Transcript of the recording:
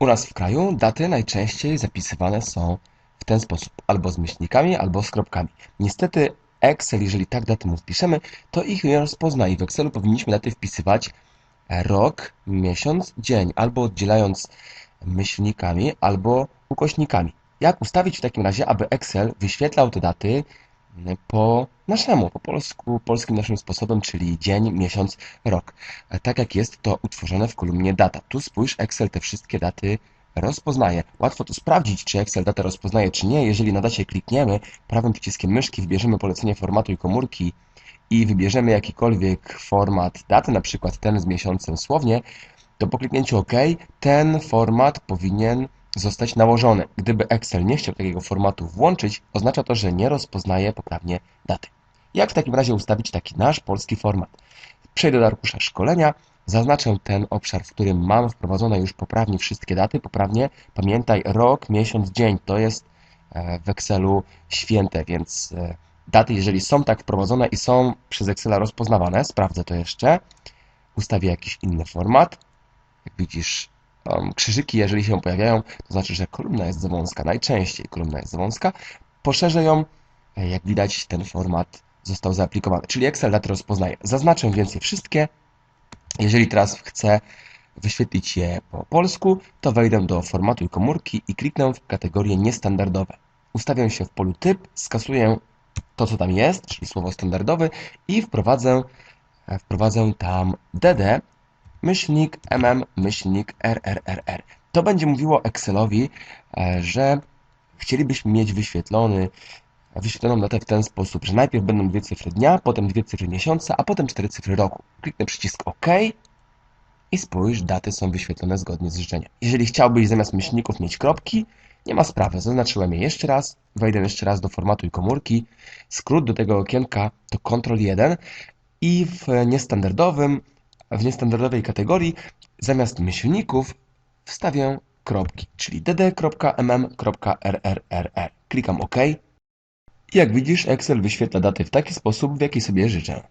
U nas w kraju daty najczęściej zapisywane są w ten sposób, albo z myślnikami, albo z kropkami. Niestety Excel, jeżeli tak daty mu wpiszemy, to ich nie rozpozna i w Excelu powinniśmy daty wpisywać rok, miesiąc, dzień, albo oddzielając myślnikami, albo ukośnikami. Jak ustawić w takim razie, aby Excel wyświetlał te daty po naszemu, po polsku, polskim naszym sposobem, czyli dzień, miesiąc, rok. Tak jak jest to utworzone w kolumnie data. Tu spójrz, Excel te wszystkie daty rozpoznaje. Łatwo to sprawdzić, czy Excel datę rozpoznaje, czy nie. Jeżeli na dacie klikniemy, prawym przyciskiem myszki wybierzemy polecenie formatu i komórki i wybierzemy jakikolwiek format daty, na przykład ten z miesiącem słownie, to po kliknięciu OK ten format powinien zostać nałożony. Gdyby Excel nie chciał takiego formatu włączyć, oznacza to, że nie rozpoznaje poprawnie daty. Jak w takim razie ustawić taki nasz polski format? Przejdę do arkusza szkolenia, zaznaczę ten obszar, w którym mam wprowadzone już poprawnie wszystkie daty. Poprawnie pamiętaj rok, miesiąc, dzień. To jest e, w Excelu święte, więc e, daty, jeżeli są tak wprowadzone i są przez Excela rozpoznawane, sprawdzę to jeszcze. Ustawię jakiś inny format. Jak widzisz, um, krzyżyki, jeżeli się pojawiają, to znaczy, że kolumna jest za wąska. Najczęściej kolumna jest za wąska. Poszerzę ją. E, jak widać, ten format został zaaplikowany, czyli Excel daty rozpoznaje. Zaznaczę więc je wszystkie. Jeżeli teraz chcę wyświetlić je po polsku, to wejdę do formatu i komórki i kliknę w kategorię niestandardowe. Ustawię się w polu typ, skasuję to, co tam jest, czyli słowo standardowy i wprowadzę, e, wprowadzę tam DD, myślnik mm, myślnik rrrr. To będzie mówiło Excelowi, e, że chcielibyśmy mieć wyświetlony wyświetloną datę w ten sposób, że najpierw będą dwie cyfry dnia, potem dwie cyfry miesiąca, a potem cztery cyfry roku. Kliknę przycisk OK i spójrz, daty są wyświetlone zgodnie z życzeniem. Jeżeli chciałbyś zamiast myślników mieć kropki, nie ma sprawy, zaznaczyłem je jeszcze raz, wejdę jeszcze raz do formatu i komórki, skrót do tego okienka to Ctrl 1 i w niestandardowym, w niestandardowej kategorii zamiast myślników wstawię kropki, czyli dd.mm.rrrr. Klikam OK. Jak widzisz, Excel wyświetla daty w taki sposób, w jaki sobie życzę.